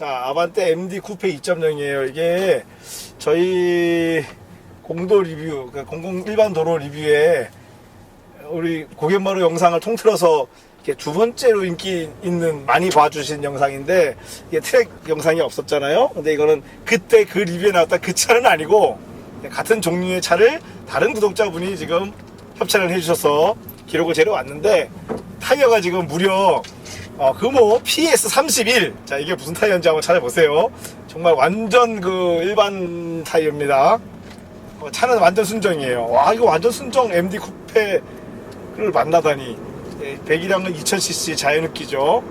자, 아반떼 MD 쿠페 2.0이에요. 이게 저희 공도 리뷰, 그러니까 공공 일반 도로 리뷰에 우리 고갯마루 영상을 통틀어서 두 번째로 인기 있는 많이 봐주신 영상인데 이게 트랙 영상이 없었잖아요. 근데 이거는 그때 그 리뷰에 나왔던 그 차는 아니고 같은 종류의 차를 다른 구독자분이 지금 협찬을 해주셔서 기록을 재려 왔는데 타이어가 지금 무려 어, 금호 PS31. 자, 이게 무슨 타이어인지 한번 찾아보세요. 정말 완전 그 일반 타이어입니다. 어, 차는 완전 순정이에요. 와, 이거 완전 순정 MD 쿠페를 만나다니. 예, 배기량은 2000cc 자연흡기죠.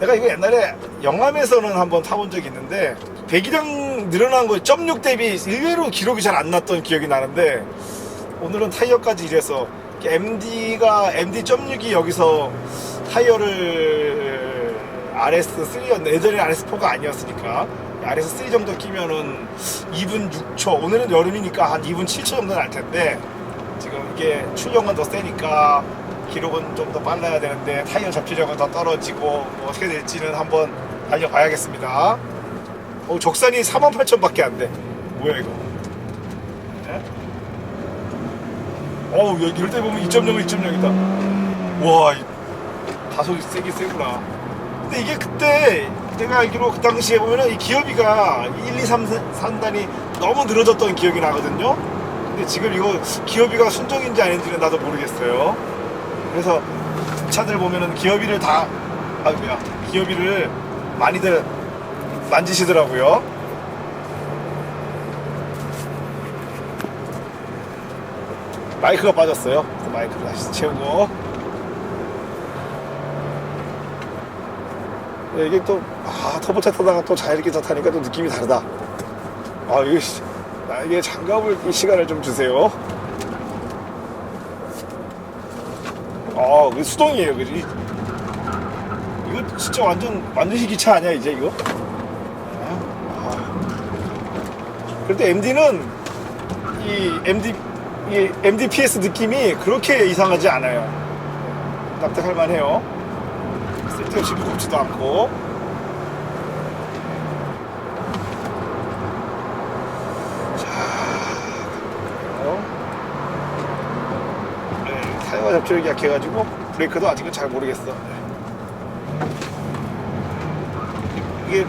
내가 이거 옛날에 영암에서는 한번 타본 적이 있는데, 배기량 늘어난 거 0.6 대비 의외로 기록이 잘 안 났던 기억이 나는데, 오늘은 타이어까지 이래서 MD가 MD.6이 여기서 타이어를 RS3였네 예전에 RS4가 아니었으니까. RS3 정도 끼면은 2분 6초 오늘은 여름이니까 한 2분 7초 정도 날 텐데 지금 이게 출력은 더 세니까 기록은 좀 더 빨라야 되는데 타이어 접지력은 더 떨어지고 뭐 어떻게 될지는 한번 달려봐야겠습니다. 어, 적산이 48,000밖에 안돼. 뭐야 이거? 네? 어우 이럴 때 보면 2.0은 2.0이다. 와 이- 가속이 세긴 세구나. 근데 이게 그때 내가 알기로 그 당시에 보면은 이 기어비가 1, 2, 3, 3단이 너무 늘어졌던 기억이 나거든요. 근데 지금 이거 기어비가 순정인지 아닌지는 나도 모르겠어요. 그래서 차들 보면은 기어비를 다 아이고야. 기어비를 많이들 만지시더라고요. 마이크가 빠졌어요. 그래서 마이크를 다시 채우고. 이게 또, 아, 터보차 타다가 또 자이렇게 타니까 또 느낌이 다르다. 아, 이거, 씨, 나에게 장갑을 이 시간을 좀 주세요. 아, 이거 수동이에요, 그지? 이거 진짜 완전, 완전 희귀차 아니야, 이제 이거? 아. 그런데 MD는 이 MD 이 MDPS 느낌이 그렇게 이상하지 않아요. 납득할 만해요. 쓸데없이 무겁지도 않고. 자, 어? 네, 타이어 접촉력이 약해가지고 브레이크도 아직은 잘 모르겠어. 네. 이게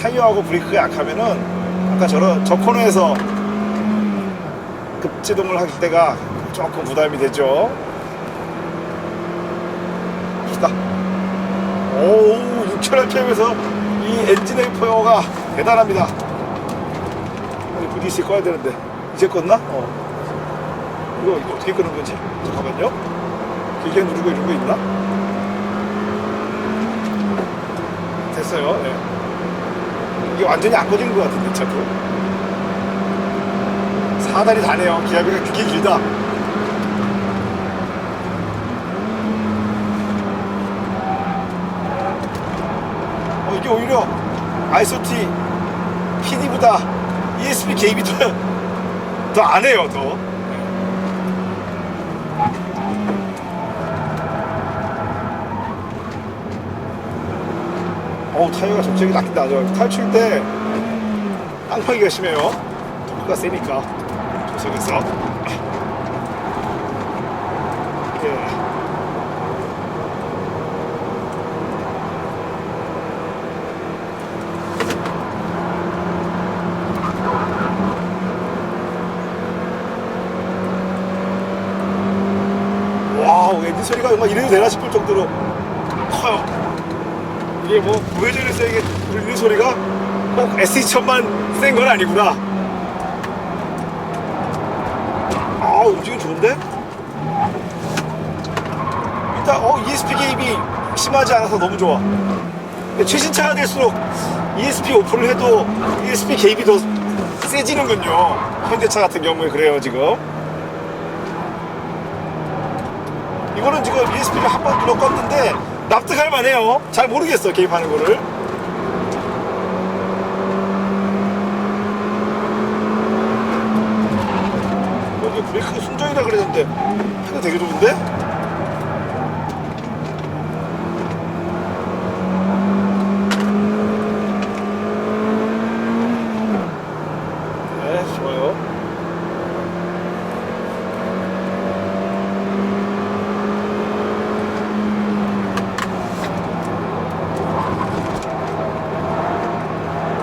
타이어하고 브레이크가 약하면은 아까 저런 저 코너에서 급제동을 할 때가 조금 부담이 되죠. 봅시 다. 오, 6,000rpm에서 이 엔진의 포효가 대단합니다. 아니, VDC 꺼야 되는데. 이제 껐나? 어. 이거, 이거 어떻게 끄는 거지? 잠깐만요. 길게 누르고 이런 거 있나? 됐어요. 예. 이게 완전히 안 꺼지는 것 같은데, 차도. 사다리 다네요. 기압이가 그렇게 길다. 어, 이게 오히려 아이소티 PD보다 ESP 개입이 더, 더 안 해요, 더. 어우, 타이어가 접촉이 낚인다. 저 탈출 때 앙팡이가 심해요. 토크가 세니까. 조석에서. 예. 와우, 엔진 소리가 정말 이래도 되나 싶을 정도로 커요. 이게 뭐, 우회전에서 이게 울리는 소리가 꼭 S2000만 센 건 아니구나. 아 움직임 좋은데? 일단 어 ESP 개입이 심하지 않아서 너무 좋아 최신차가 될수록 ESP 오픈을 해도 ESP 개입이 더 세지는군요 현대차 같은 경우에 그래요 지금 이거는 지금 ESP를 한 번 눌러 껐는데 납득할 만해요 잘 모르겠어 개입하는 거를 여기 브레이크가 순정이라 그랬는데 해도 되게 좋은데?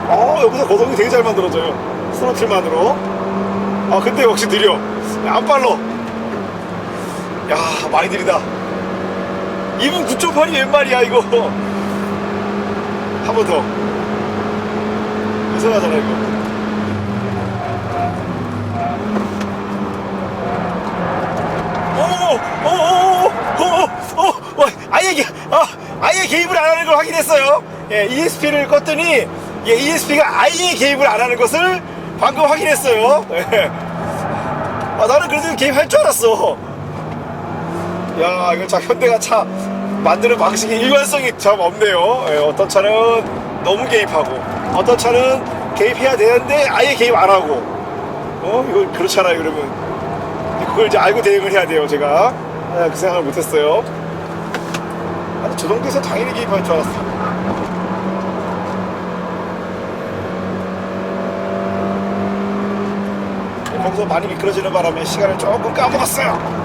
어 여기서 거동이 되게 잘 만들어져요. 스로틀만으로. 아 근데 역시 느려. 야, 안 빨라 야 많이 느리다. 2분 9.8이 웬 말이야 이거? 한 번더. 이상하잖아 이거. 어어어어어어 아예 개, 아, 아예 개입을 안 하는 걸 확인했어요. 예, ESP를 껐더니 예, ESP가 아예 개입을 안 하는 것을 방금 확인했어요. 예. 아, 나는 그래도 개입할 줄 알았어. 야, 이거 참 현대가 차 만드는 방식이 일관성이 참 없네요. 예, 어떤 차는 너무 개입하고, 어떤 차는 개입해야 되는데 아예 개입 안 하고. 어, 이거 그렇잖아요. 그러면 그걸 이제 알고 대응을 해야 돼요. 제가 아, 그 생각을 못했어요. 아니 저 정도에서 당연히 개입할 줄 알았어. 거기서 많이 미끄러지는 바람에 시간을 조금 까먹었어요.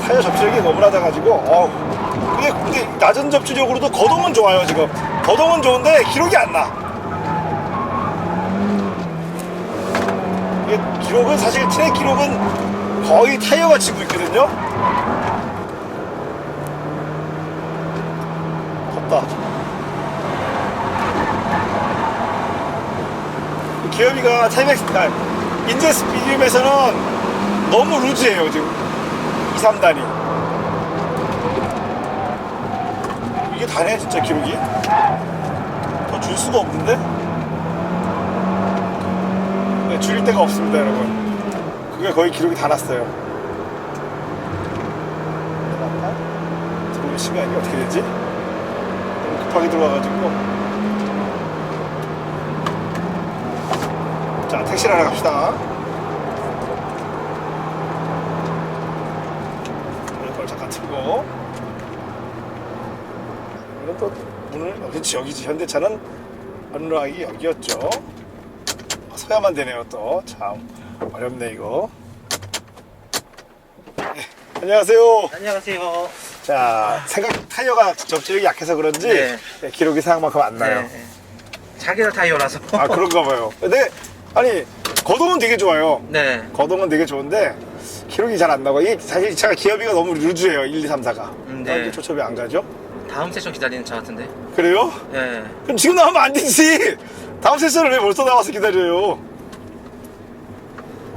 타이어 접지력이 너무 낮아가지고 어 근데, 근데 낮은 접지력으로도 거동은 좋아요 지금. 거동은 좋은데 기록이 안나. 기록은 사실 트랙 기록은 거의 타이어가 지고 있거든요. 덥다 기어비가 타이맥스 아, 인제 스피디움에서는 너무 루즈해요 지금. 2, 3단이 이게 다네 진짜 기록이? 더 줄 수가 없는데? 네, 줄일 데가 없습니다 여러분. 그게 거의 기록이 다 났어요. 들어오는 시간이 어떻게 되지? 너무 급하게 들어와가지고 택시를 하러 갑시다. 이걸 잠깐 틀고 이건 또 문을 여기지 여기지. 현대차는 언락이 여기였죠. 서야만 되네요 또. 참 어렵네 이거. 네, 안녕하세요. 안녕하세요. 자 생각 타이어가 접지력이 약해서 그런지 네. 네, 기록이 생각만큼 안 나요. 네, 네. 자기가 타이어라서. 아 그런가 봐요. 근데 아니 거동은 되게 좋아요 네. 거동은 되게 좋은데 기록이 잘 안 나고 이게 사실 이 차가 기어비가 너무 루즈해요 1, 2, 3, 4가 음, 네. 초첩이 안 가죠 다음 세션 기다리는 차 같은데. 그래요? 네. 그럼 지금 나오면 안 되지 다음 세션을 왜 벌써 나와서 기다려요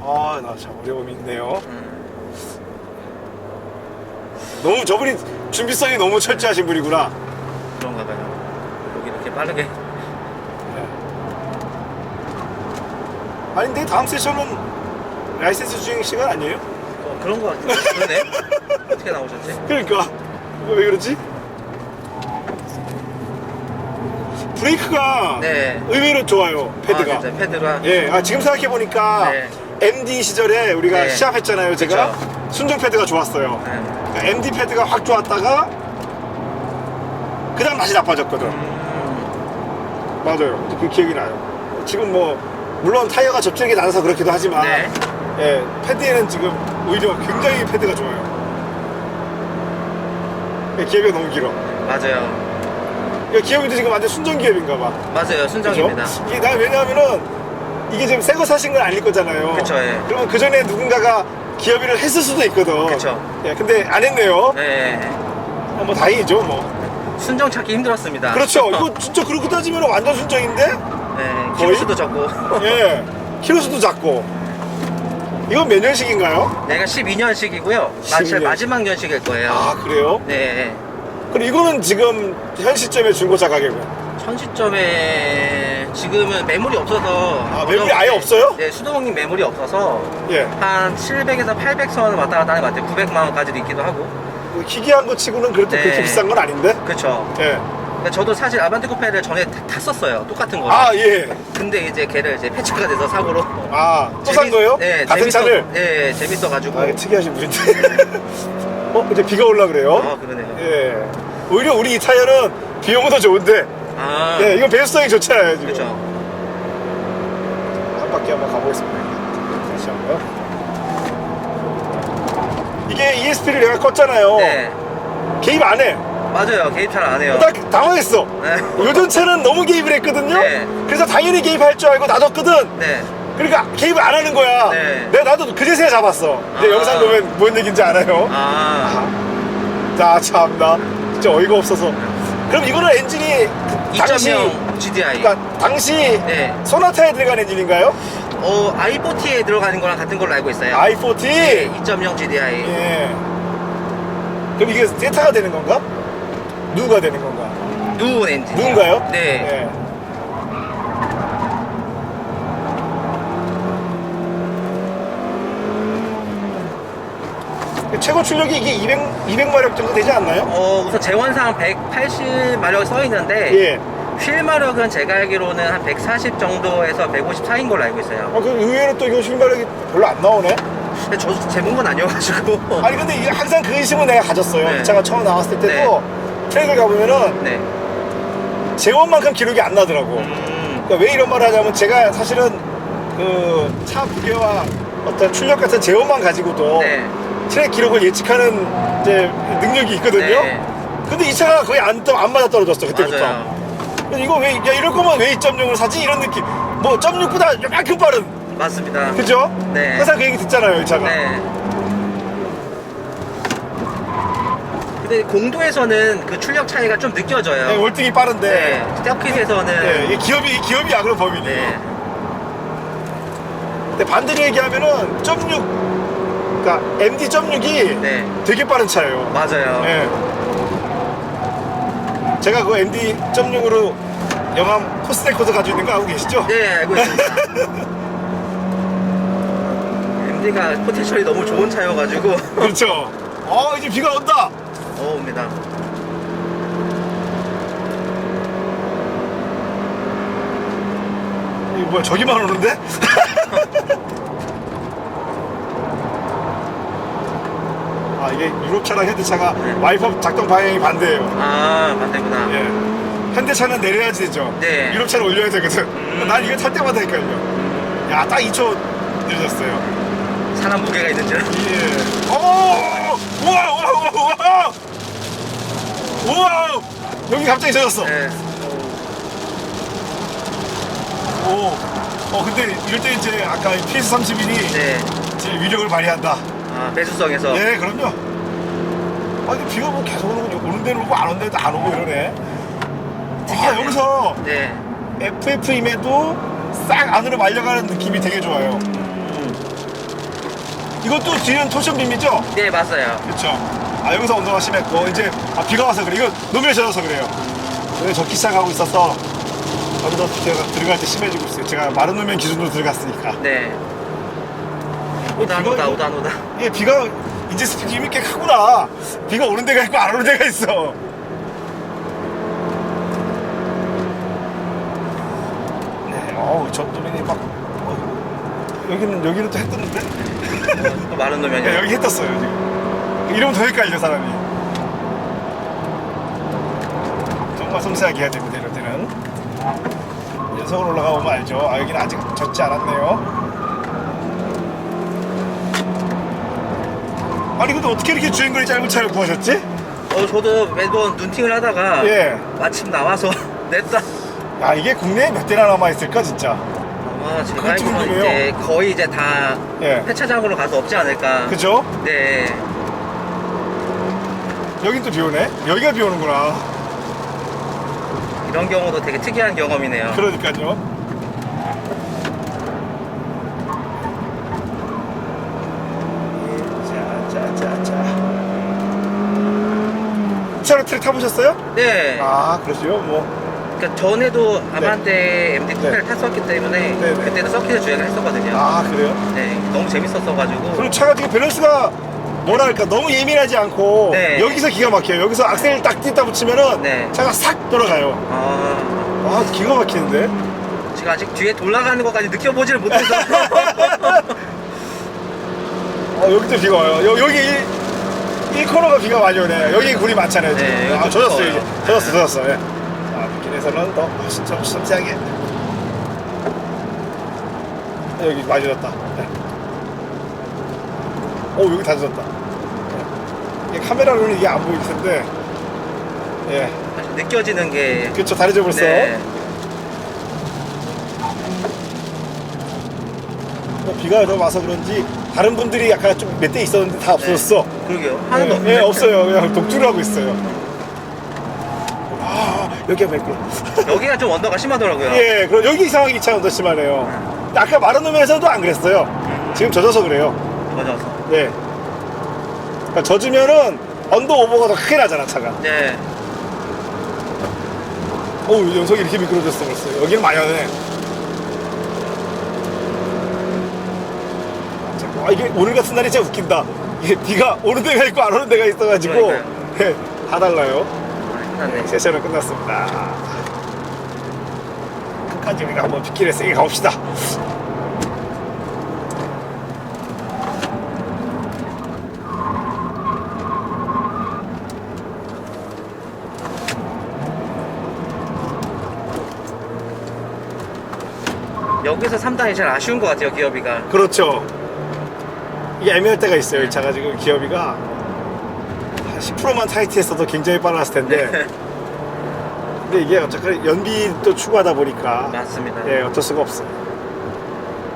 아 나 참 어려움이 있네요 음, 너무 저분이 준비성이 너무 철저하신 분이구나 그런가 봐요. 여기 이렇게 빠르게. 아닌데 다음 세션은 라이센스 주행 시간 아니에요? 어, 그런 거 같은데. 그러네. 어떻게 나오셨지? 그러니까 이거 왜 그러지? 브레이크가 네. 의외로 좋아요 패드가 아, 진짜 패드가. 예, 아, 지금 생각해 보니까 네. MD 시절에 우리가 네. 시합했잖아요 제가. 순정 패드가 좋았어요 네. 그러니까 MD 패드가 확 좋았다가 그다음 다시 나빠졌거든 음, 맞아요 그 기억이 나요 지금 뭐 물론 타이어가 접촉이 낮아서 그렇기도 하지만 네. 예, 패드에는 지금 오히려 굉장히 패드가 좋아요 예, 기억이 너무 길어 맞아요. 이 기업인도 지금 완전 순정 기업인가 봐. 맞아요. 순정입니다. 이게 나 왜냐하면은 이게 지금 새 거 사신 건 아닐 거잖아요. 그쵸, 예. 그러면 그 전에 누군가가 기업인을 했을 수도 있거든. 그쵸. 예, 근데 안 했네요. 네. 어, 뭐 다행이죠, 뭐. 순정 찾기 힘들었습니다. 그렇죠. 이거 진짜 그렇게 따지면 완전 순정인데? 네. 키로수도 적고. 예. 키로수도 작고. 이건 몇 년식인가요? 내가 12년식이고요. 12년. 마지막 년식일 거예요. 아, 그래요? 네. 그럼 이거는 지금 현 시점의 중고차 가격은? 현 시점에 지금은 매물이 없어서 아, 매물이 아예 없어요? 네 수도봉님 매물이 없어서 예. 한 700에서 800선 왔다 갔다 하는 것 같아요 900만 원까지도 있기도 하고 뭐 희귀한 거 치고는 그래도 네. 그렇게 비싼 건 아닌데? 그쵸 예. 근데 저도 사실 아반떼 쿠페를 전에 타- 탔었어요 똑같은 거 아, 예. 근데 이제 걔를 이제 폐차가 돼서 사고로 아, 또산 거예요? 네 같은 재밌어- 차를? 네 재밌어가지고 아, 특이하신 분인데. 어, 이제 비가 올라 그래요? 아 그러네요 예. 오히려 우리 이 타이어는 비 오면 더 좋은데. 아 예, 이건 배수성이 좋잖아요, 지금. 그쵸 한 바퀴 한번 가보겠습니다. 다시 한 번. 이게 ESP를 내가 껐잖아요. 네 개입 안 해. 맞아요. 개입 잘 안 해요. 나 당황했어. 네. 요즘 차는 너무 개입을 했거든요. 네. 그래서 당연히 개입할 줄 알고 놔뒀거든. 네. 그러니까 개입을 안 하는 거야. 네. 내가 나도 그제서야 잡았어. 근데 아. 영상 보면 뭔 얘기인지 알아요? 아. 나 참나 진짜 어이가 없어서. 그럼 이거는 엔진이 그 당시 2.0 GDI. 그러니까 당시 네. 소나타에 들어간 엔진인가요? 어, i40에 들어가는 거랑 같은 걸로 알고 있어요. i40. 네, 2.0 GDI. 예. 그럼 이게 세타가 되는 건가? 누가 되는 건가? 누운 엔진. 누군가요? 네. 예. 최고 출력이 이게 200, 200마력 정도 되지 않나요? 어, 우선 재원상 180마력 써 있는데 예. 휠마력은 제가 알기로는 한 140 정도에서 150 사이인 걸로 알고 있어요. 어, 그 의외로 또 이거 실마력이 별로 안 나오네? 근데 저도 재본 건 아니어가지고. 아니, 근데 이게 항상 그 의심은 내가 가졌어요. 네. 이 차가 처음 나왔을 때도 트랙을 가보면은 네. 제원만큼 기록이 안 나더라고. 음, 그러니까 왜 이런 말을 하냐면 제가 사실은 그 차 무게와 어떤 출력 같은 제원만 가지고도 네. 트랙 기록을 예측하는 이제 능력이 있거든요. 네. 근데 이 차가 거의 안, 떠- 안 맞아 떨어졌어 그때부터. 맞아요. 이거 왜, 야 이럴 거면 왜 2.0을 사지? 이런 느낌. 뭐 0.6보다 요만큼 빠른. 맞습니다. 그죠? 네. 항상 그 얘기 듣잖아요 이 차가. 네. 근데 공도에서는 그 출력 차이가 좀 느껴져요. 네, 월등히 빠른데. 네. 서킷에서는 네, 이게 기업이 기업이야 그런 범인이. 네. 근데 반대로 얘기하면은 0.6, 그러니까 MD.6이 네. 되게 빠른 차예요. 맞아요. 네. 제가 그 MD.6으로 영암 코스 레코드 가지고 있는 거 알고 계시죠? 네, 알고 있습니다. MD가 포텐셜이 너무 좋은 차여가지고 그렇죠. 어 이제 비가 온다. 어 옵니다. 이거 뭐야 저기만 오는데? 아 이게 유럽 차랑 현대차가 네. 와이퍼 작동 방향이 반대예요. 아 맞대구나. 예. 현대차는 내려야지 되죠. 네. 유럽 차는 올려야 되거든. 음. 난 이거 탈 때마다 헷갈려. 야, 딱 2초 늦어졌어요. 사람 무게가 있는 줄. 예. 어! 우와, 우와, 우와, 우와! 우와! 여기 갑자기 젖었어. 네. 오. 어, 근데 이럴 때 이제 아까 PS31이 네. 제 위력을 발휘한다. 아 배수성에서. 예, 그럼요. 아, 근데 비가 뭐 계속 오는 거 오는 데는 오고 안 오는 데도 안 오고 이러네. 아, 여기서 네. FF임에도 싹 안으로 말려가는 느낌이 되게 좋아요. 이것도 뒤는 토션빔이죠? 네 맞아요. 그렇죠. 아 여기서 온도가 심했고 이제 아, 비가 와서 그래. 이거 노면에 젖어서 그래요. 여기 적기 시작하고 있어서 여기도 제가 들어갈 때 심해지고 있어요. 제가 마른 노면 기준으로 들어갔으니까. 네. 오다 비가 오다 오다 오다. 예, 비가 이제 스피드이 꽤 크구나. 비가 오는 데가 있고 안 오는 데가 있어. 네, 어우 저 노면이 막 어, 여기는 여기는 또해 떴는데? 또 마른 야, 노면이요. 여기 해 떴어요 지금. 이러면 더 헷갈려 사람이. 정말 섬세하게 해야 됩니다 이럴 때는. 연속으로 올라가 보면 알죠. 아 여기는 아직 젖지 않았네요. 아니 근데 어떻게 이렇게 주행거리 짧은 차를 구하셨지? 어 저도 매번 눈팅을 하다가 예. 마침 나와서 냈다. 야 이게 국내에 몇 대나 남아 있을까 진짜. 아마 제가 알기로는 궁금해요. 이제 거의 이제 다 예. 폐차장으로 가서 없지 않을까. 그죠? 네. 여긴 또 비 오네. 여기가 비 오는구나. 이런 경우도 되게 특이한 경험이네요. 그러니까요. 자, 자, 자, 자. 이 차로 트랙 타보셨어요? 네. 아, 그러시요? 뭐. 그러니까 전에도 아반떼 MD 쿠페를 네. 탔었기 때문에 네, 네. 그때도 서킷에 주행을 했었거든요. 아, 그래요? 네. 너무 재밌었어가지고. 그리고 차가 되게 밸런스가 뭐랄까 너무 예민하지 않고 네. 여기서 기가 막혀요. 여기서 악셀 딱 띄다 붙이면은 네. 차가 싹 돌아가요. 아, 아, 기가 막히는데? 제가 아직 뒤에 돌아가는 것까지 느껴보지를 못해서. 어, 여기도 비가 와요. 여, 여기 1, 코너가 비가 많이 오네. 여기 굴이 많잖아요. 지금. 네, 여기 아, 좀 젖었어요, 이제. 무서워요. 젖었어, 젖었어. 예. 자, 비길에서는 더 훨씬 좀 섬세하게. 여기 많이 젖었다. 네. 오, 여기 다 젖었다. 네. 카메라로는 이게 안 보일 텐데. 예. 느껴지는 게. 그쵸 다르죠 벌써 네. 뭐 비가 너무 와서 그런지 다른 분들이 약간 좀 몇 대 있었는데 다 없어졌어. 그러게요. 하나도 예, 없네. 예, 없어요. 그냥 독주를 하고 있어요. 아 여기 한번 있고 여기가 좀 언더가 심하더라고요. 예 그럼 여기 이상하게 이차가 더 심하네요. 아까 마라노면에서도 안 그랬어요. 지금 젖어서 그래요. 맞아서. 예 그러니까 젖으면은 언더 오버가 더 크게 나잖아 차가. 네. 어우 연석이 이렇게 미끄러졌어 벌써. 여기는 많이 하네 아, 이게 오늘 같은 날이 진짜 웃긴다. 이게 비가 오는 데가 있고 안 오는 데가 있어가지고. 그러니까요. 예, 다 달라요. 아, 끝났네. 세션은 끝났습니다. 끝까지 우리가 한번 빗길에 세게 가봅시다 여기서 3단이 제일 아쉬운 것 같아요, 기어비가. 그렇죠 이게 애매할 때가 있어요 이 차가 지금 기어비가 한 10%만 타이트했어도 굉장히 빨랐을 텐데 네. 근데 이게 어쨌든 연비도 추구하다 보니까 맞습니다. 예 어쩔 수가 없어요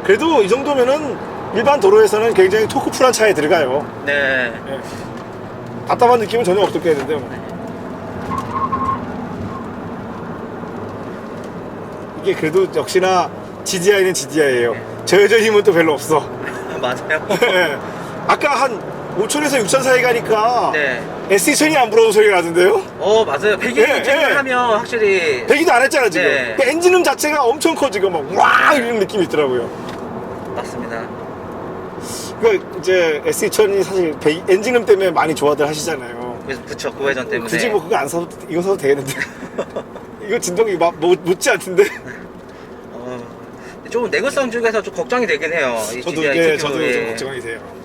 그래도 이 정도면은 일반 도로에서는 굉장히 토크풀한 차에 들어가요 네. 예. 답답한 느낌은 전혀 없었겠는데 뭐. 이게 그래도 역시나 GDI는 GDI예요 저여전 힘은 또 별로 없어 맞아요. 예. 아까 한 5천에서 6천 사이 가니까 네. S2000이 안 부러운 소리가 나던데요? 어, 맞아요. 배기 예, 예, 예. 하면 확실히. 배기도 안 했잖아 지금 네. 그 엔진음 자체가 엄청 커 지금 막와 이런 느낌이 있더라고요 맞습니다. 그 이제 S2000이 사실 배- 엔진음 때문에 많이 좋아들 하시잖아요 그래서 그쵸, 구회전 때문에. 굳이 뭐 그거 안 사도 이거 사도 되겠는데 이거 진동이 막 못, 묻지 않던데 어, 좀 내구성 중에서 좀 걱정이 되긴 해요. 이 저도 예, 특유의. 저도 좀 걱정이 돼요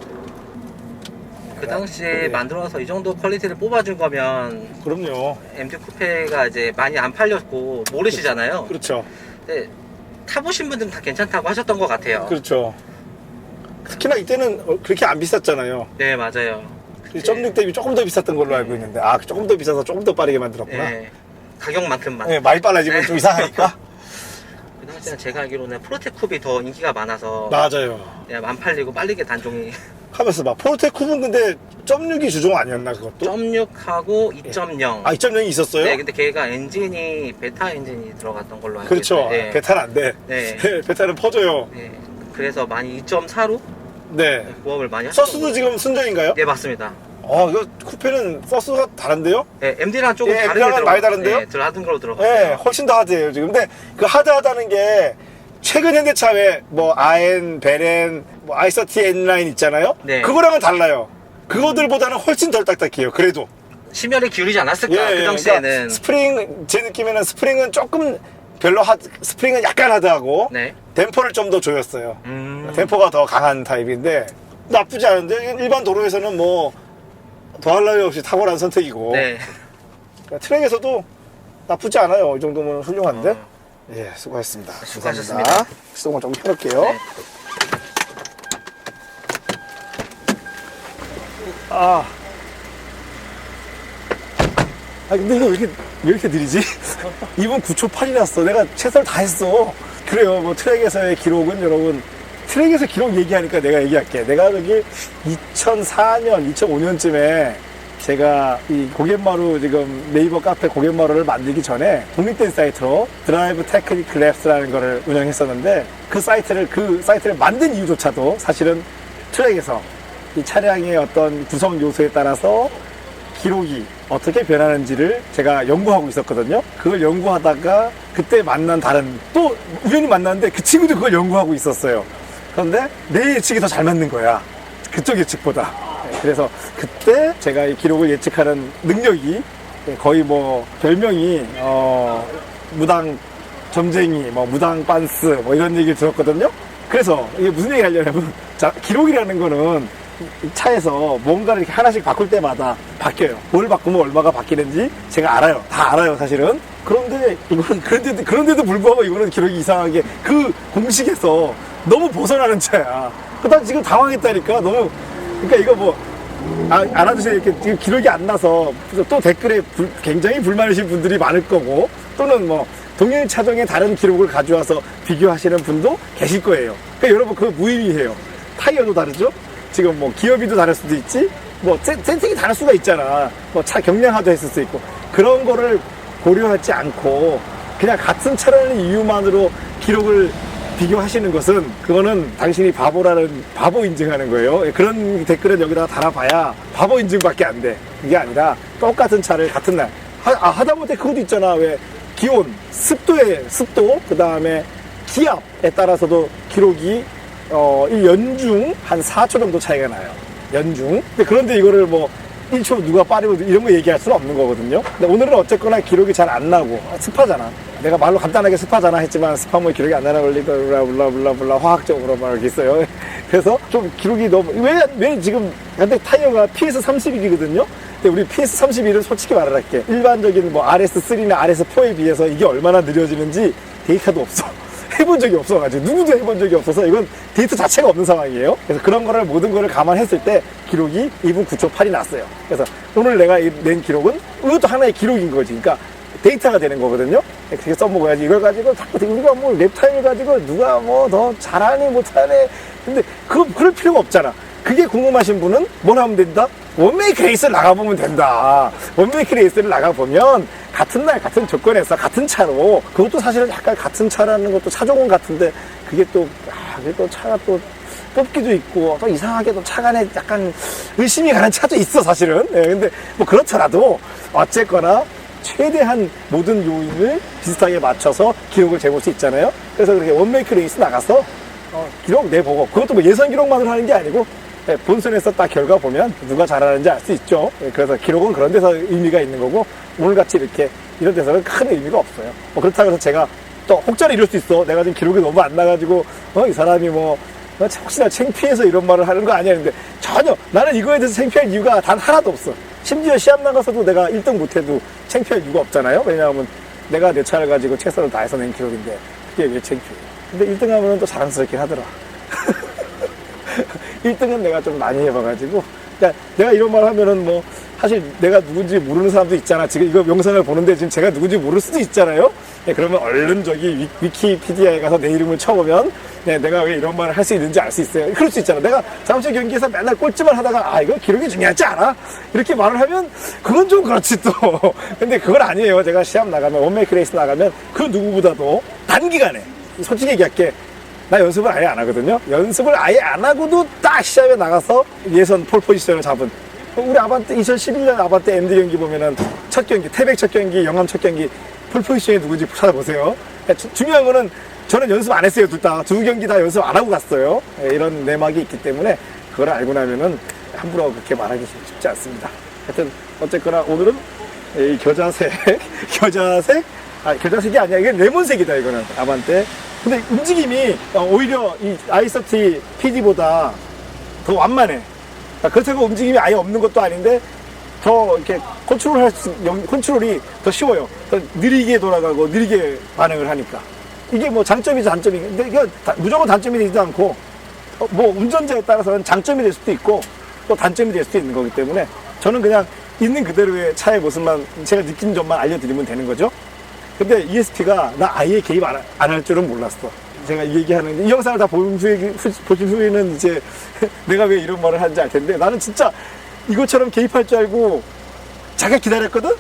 그 당시에 네. 만들어서 이 정도 퀄리티를 뽑아준 거면 그럼요 MT 쿠페가 이제 많이 안 팔렸고 모르시잖아요. 그렇죠 근데 타보신 분들은 다 괜찮다고 하셨던 것 같아요. 그렇죠 특히나 이때는 어, 그렇게 안 비쌌잖아요 네, 맞아요. 이 점육 대비 조금 더 비쌌던 걸로 알고 있는데 아 조금 더 비싸서 조금 더 빠르게 만들었구나 네, 가격만큼만. 네, 많이 빨라지면 좀 이상하니까 그 당시에는 제가 알기로는 프로테쿱이 더 인기가 많아서 맞아요 네, 안 팔리고 빠르게 단종이 하면서 막 포르테 쿱은 근데 점육이 주종 아니었나 그것도? 1.6하고 2.0. 아 2.0이 있었어요? 네, 근데 걔가 엔진이 베타 엔진이 들어갔던 걸로 알고 그렇죠 있어요. 네. 베타는 안 돼 네. 베타는 퍼져요 네. 그래서 많이 2.4로 네 구업을 많이 하셨던 서스도. 지금 순정인가요? 네, 맞습니다. 어 이거 쿠페는 서스가 다른데요? 네, MD랑 조금 예, MD 랑 들어. 많이 다른데요? 네, 들어하던 걸로 들어. 네 훨씬 더 하드해요 지금 근데 그 하드하다는 게 최근 현대차 외뭐 아엔, 베렌, 뭐 i30 N라인 있잖아요 네. 그거랑은 달라요 그거들보다는 훨씬 덜 딱딱해요 그래도 심혈을 기울이지 않았을까 그 예, 당시에는. 그러니까 스프링 제 느낌에는 스프링은 조금 별로 하드 스프링은 약간 하드하고 네. 댐퍼를 좀 더 조였어요 음. 댐퍼가 더 강한 타입인데 나쁘지 않은데 일반 도로에서는 뭐 더할 나위 없이 탁월한 선택이고 네. 그러니까 트랙에서도 나쁘지 않아요 이 정도면 훌륭한데 어. 예 수고하셨습니다 수고하셨습니다. 감사합니다. 시동을 좀 켜놓을게요 네. 아. 아 근데 이거 왜 이렇게 왜 이렇게 느리지? 2분 9초 8이 났어. 내가 최선을 다했어. 그래요. 뭐 트랙에서의 기록은 여러분 트랙에서 기록 얘기하니까 내가 얘기할게. 내가 여기 2004년, 2005년쯤에 제가 이 고갯마루 지금 네이버 카페 고갯마루를 만들기 전에 독립된 사이트로 드라이브 테크니크 랩스라는 거를 운영했었는데 그 사이트를 그 사이트를 만든 이유조차도 사실은 트랙에서 이 차량의 어떤 구성 요소에 따라서 기록이 어떻게 변하는지를 제가 연구하고 있었거든요. 그걸 연구하다가 그때 만난 다른 또 우연히 만났는데 그 친구도 그걸 연구하고 있었어요. 그런데 내 예측이 더 잘 맞는 거야. 그쪽 예측보다. 네, 그래서 그때 제가 이 기록을 예측하는 능력이 거의 뭐 별명이 어 무당 점쟁이, 뭐 무당 빤스 뭐 이런 얘기를 들었거든요. 그래서 이게 무슨 얘기 하려냐면 자 기록이라는 거는 이 차에서 뭔가를 이렇게 하나씩 바꿀 때마다 바뀌어요. 뭘 바꾸면 얼마가 바뀌는지 제가 알아요. 다 알아요, 사실은. 그런데 이거는 그런데도 그런데도 불구하고 이거는 기록이 이상하게 그 공식에서 너무 벗어나는 차야. 그다 지금 당황했다니까 너무 그러니까 이거 뭐 아, 알아두세요. 이렇게 기록이 안 나서 또 댓글에 불- 굉장히 불만이신 분들이 많을 거고 또는 뭐 동일 차종의 다른 기록을 가져와서 비교하시는 분도 계실 거예요. 그러니까 여러분 그거 무의미해요. 타이어도 다르죠? 지금 뭐 기어비도 다를 수도 있지? 뭐 세- 세팅이 다를 수가 있잖아. 뭐 차 경량화도 했을 수 있고 그런 거를 고려하지 않고 그냥 같은 차라는 이유만으로 기록을 비교하시는 것은 그거는 당신이 바보라는 바보 인증하는 거예요. 예, 그런 댓글은 여기다가 달아봐야 바보 인증밖에 안 돼. 그게 아니라 똑같은 차를 같은 날 하, 아, 하다못해 그것도 있잖아. 왜 기온, 습도의 습도, 그 다음에 기압에 따라서도 기록이 어, 이 연중 한 4초 정도 차이가 나요. 연중. 근데 그런데 이거를 뭐 1초 누가 빠르고 이런 거 얘기할 수는 없는 거거든요. 근데 오늘은 어쨌거나 기록이 잘 안 나고 아, 습하잖아. 내가 말로 간단하게 습하잖아 했지만 습하면 기록이 안 나는 걸리다 블라 블라 블라 블라 화학적으로 막 이렇게 있어요. 그래서 좀 기록이 너무 왜 왜 지금 근데 타이어가 PS 31이거든요. 근데 우리 PS 31은 솔직히 말을 할게. 일반적인 뭐 RS3나 RS4에 비해서 이게 얼마나 느려지는지 데이터도 없어. 해본 적이 없어가지고 누구도 해본 적이 없어서 이건 데이터 자체가 없는 상황이에요. 그래서 그런 거를 모든 거를 감안했을 때 기록이 2분 9초 8이 났어요. 그래서 오늘 내가 이- 낸 기록은 이것도 하나의 기록인 거지. 그러니까 데이터가 되는 거거든요. 그렇게 써먹어야지. 이걸 가지고 자꾸 우리가 뭐 랩타임을 가지고 누가 뭐 더 잘하니 못하네. 근데 그거 그럴 필요가 없잖아. 그게 궁금하신 분은 뭘 하면 된다? 원메이크 레이스를 나가보면 된다. 원메이크 레이스를 나가보면 같은 날 같은 조건에서 같은 차로 그것도 사실은 약간 같은 차라는 것도 차종은 같은데 그게 또, 아, 그게 또 차가 또 뽑기도 있고 또 이상하게 또 차 간에 약간 의심이 가는 차도 있어 사실은. 예, 근데 뭐 그렇더라도 어쨌거나 최대한 모든 요인을 비슷하게 맞춰서 기록을 재볼 수 있잖아요. 그래서 그렇게 원메이크 레이스 나가서 어, 기록 내보고 그것도 뭐 예선 기록만으로 하는 게 아니고 예, 본선에서 딱 결과 보면 누가 잘하는지 알 수 있죠. 예, 그래서 기록은 그런 데서 의미가 있는 거고 오늘같이 이렇게 이런 데서는 큰 의미가 없어요. 뭐 그렇다고 해서 제가 또 혹자는 이럴 수 있어. 내가 지금 기록이 너무 안 나가지고 어, 이 사람이 뭐 어, 혹시나 창피해서 이런 말을 하는 거 아니야. 근데 전혀 나는 이거에 대해서 창피할 이유가 단 하나도 없어. 심지어 시합 나가서도 내가 1등 못해도 창피할 이유가 없잖아요. 왜냐하면 내가 내 차를 가지고 최선을 다해서 낸 기록인데 그게 왜 창피해. 근데 1등 하면 또 자랑스럽긴 하더라. 1등은 내가 좀 많이 해봐가지고. 그러니까 내가 이런 말 하면은 뭐, 사실 내가 누군지 모르는 사람도 있잖아. 지금 이거 영상을 보는데 지금 제가 누군지 모를 수도 있잖아요. 네, 그러면 얼른 저기 위, 위키피디아에 가서 내 이름을 쳐보면, 네, 내가 왜 이런 말을 할 수 있는지 알 수 있어요. 그럴 수 있잖아. 내가 자동차 경기에서 맨날 꼴찌만 하다가, 아, 이거 기록이 중요하지 않아? 이렇게 말을 하면, 그건 좀 그렇지 또. 근데 그건 아니에요. 제가 시합 나가면, 원메이크 레이스 나가면, 그 누구보다도 단기간에, 솔직히 얘기할게. 나 연습을 아예 안 하거든요. 연습을 아예 안 하고도 딱 시합에 나가서 예선 폴 포지션을 잡은. 우리 아반떼 2011년 아반떼 MD 경기 보면은 첫 경기, 태백 첫 경기, 영암 첫 경기 폴 포지션이 누군지 찾아보세요. 주- 중요한 거는 저는 연습 안 했어요, 둘 다. 두 경기 다 연습 안 하고 갔어요. 예, 이런 내막이 있기 때문에 그걸 알고 나면은 함부로 그렇게 말하기 쉽지 않습니다. 하여튼 어쨌거나 오늘은 이 겨자색, 겨자색, 아 겨자색이 아니야. 이게 레몬색이다 이거는 아반떼. 근데 움직임이 어, 오히려 이 i30 PD보다 더 완만해. 그러니까 그렇다고 움직임이 아예 없는 것도 아닌데 더 이렇게 컨트롤 할 수, 영- 컨트롤이 더 쉬워요. 더 느리게 돌아가고 느리게 반응을 하니까. 이게 뭐 장점이 단점이, 근데 이거 다- 무조건 단점이 되지도 않고, 어, 뭐 운전자에 따라서는 장점이 될 수도 있고, 또 단점이 될 수도 있는 거기 때문에 저는 그냥 있는 그대로의 차의 모습만 제가 느낀 점만 알려드리면 되는 거죠. 근데 ESP가 나 아예 개입 안 할 줄은 몰랐어. 제가 이 얘기하는 이 영상을 다 본 후에 후- 보신 후에는 이제 내가 왜 이런 말을 하는지 알 텐데 나는 진짜 이것처럼 개입할 줄 알고 잠깐 기다렸거든.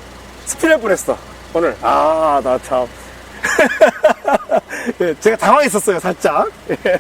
스피드할 뻔했어 오늘. 아 나 참. 예, 제가 당황했었어요 살짝. 예.